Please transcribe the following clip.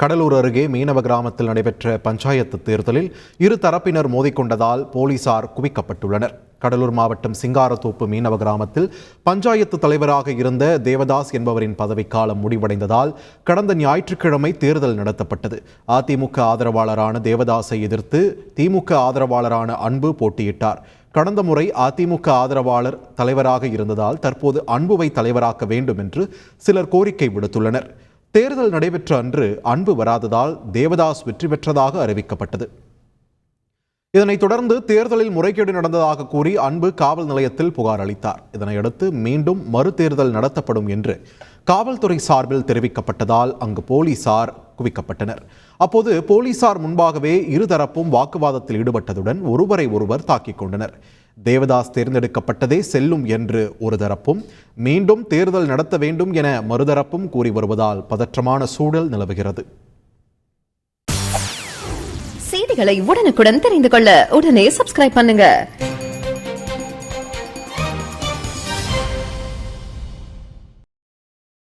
கடலூர் அருகே மீனவ கிராமத்தில் நடைபெற்ற பஞ்சாயத்து தேர்தலில் இரு தரப்பினர் மோதிக்கொண்டதால் போலீசார் குவிக்கப்பட்டுள்ளனர். கடலூர் மாவட்டம் சிங்காரத்தோப்பு மீனவ கிராமத்தில் பஞ்சாயத்து தலைவராக இருந்த தேவதாஸ் என்பவரின் பதவிக்காலம் முடிவடைந்ததால் கடந்த ஞாயிற்றுக்கிழமை தேர்தல் நடத்தப்பட்டது. அதிமுக ஆதரவாளரான தேவதாஸை எதிர்த்து திமுக ஆதரவாளரான அன்பு போட்டியிட்டார். கடந்த முறை அதிமுக ஆதரவாளர் தலைவராக இருந்ததால் தற்போது அன்புவை தலைவராக்க வேண்டும் என்று சிலர் கோரிக்கை விடுத்துள்ளனர். தேர்தல் நடைபெற்ற அன்று அன்பு வராததால் தேவதாஸ் வெற்றி பெற்றதாக அறிவிக்கப்பட்டது. இதனைத் தொடர்ந்து தேர்தலில் முறைகேடு நடந்ததாக கூறி அன்பு காவல் நிலையத்தில் புகார் அளித்தார். இதனையடுத்து மீண்டும் மறுதேர்தல் நடத்தப்படும் என்று காவல்துறை சார்பில் தெரிவிக்கப்பட்டதால் அங்கு போலீசார் குவிக்கப்பட்டனர் அப்போது போலீசார் முன்பாகவே இருதரப்பும் வாக்குவாதத்தில் ஈடுபட்டதுடன் ஒருவரை ஒருவர் தாக்கிக் கொண்டனர். தேவதாஸ் தேர்ந்தெடுக்கப்பட்டதே செல்லும் என்று ஒரு தரப்பும் மீண்டும் தேர்தல் நடத்த வேண்டும் என மறுதரப்பும் கூறி வருவதால் பதற்றமான சூழல் நிலவுகிறது. செய்திகளை உடனுக்குடன் தெரிந்து கொள்ள உடனே சப்ஸ்கிரைப் பண்ணுங்க.